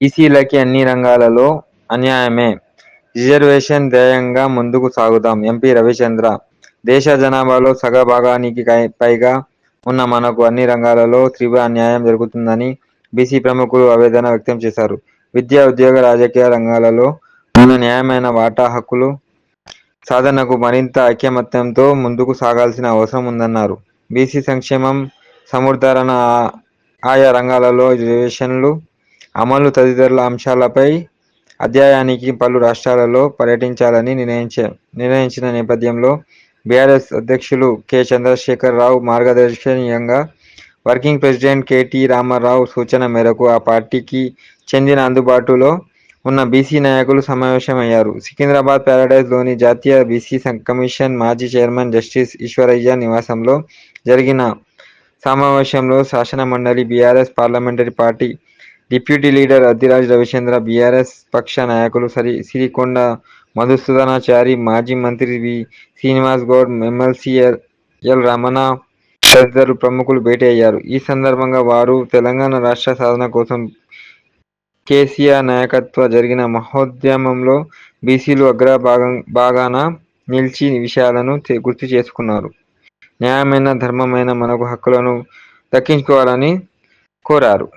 బీసీలకి అన్ని రంగాలలో అన్యాయమే రిజర్వేషన్ ధ్యేయంగా ముందుకు సాగుదాం ఎంపీ రవిచంద్ర దేశ జనాభాలో సగభాగానికి పైగా ఉన్న మనకు అన్ని రంగాలలో తీవ్ర అన్యాయం జరుగుతుందని బీసీ ప్రముఖులు ఆవేదన వ్యక్తం చేశారు. విద్య, ఉద్యోగ, రాజకీయ రంగాలలో ఉన్న న్యాయమైన వాటా హక్కులు సాధనకు మరింత ఐకమత్యంతో ముందుకు సాగాల్సిన అవసరం ఉందన్నారు. బీసీ సంక్షేమం, సమృద్ధరణ, ఆయా రంగాలలో రిజర్వేషన్లు అమలు తదితరుల అంశాలపై అధ్యయనానికి పలు రాష్ట్రాలలో పర్యటించాలని నిర్ణయించే నిర్ణయించిన నేపథ్యంలో బీఆర్ఎస్ అధ్యక్షులు కె. చంద్రశేఖర్ రావు మార్గదర్శనీయంగా వర్కింగ్ ప్రెసిడెంట్ కెటి రామారావు సూచన మేరకు ఆ పార్టీకి చెందిన అందుబాటులో ఉన్న బీసీ నాయకులు సమావేశమయ్యారు. సికింద్రాబాద్ ప్యారడైజ్లోని జాతీయ బీసీ కమిషన్ మాజీ చైర్మన్ జస్టిస్ ఈశ్వరయ్య నివాసంలో జరిగిన సమావేశంలో శాసనమండలి BRS parliamentary party deputy leader Addiraj Ravichandra, BRS పక్ష నాయకులు సరి సిరికొండ మధుసూదనాచారి, మాజీ మంత్రి V. Srinivas Goud, MLC L. Ramana తదితర ప్రముఖులు భేటీ అయ్యారు. ఈ సందర్భంగా వారు తెలంగాణ రాష్ట్ర సాధన కోసం కేసీఆర్ నాయకత్వ జరిగిన మహోద్యమంలో బీసీలు అగ్రభాగం భాగాన నిలిచి విషయాలను గుర్తు చేసుకున్నారు. న్యాయమైన, ధర్మమైన మనకు హక్కులను దక్కించుకోవాలని కోరారు.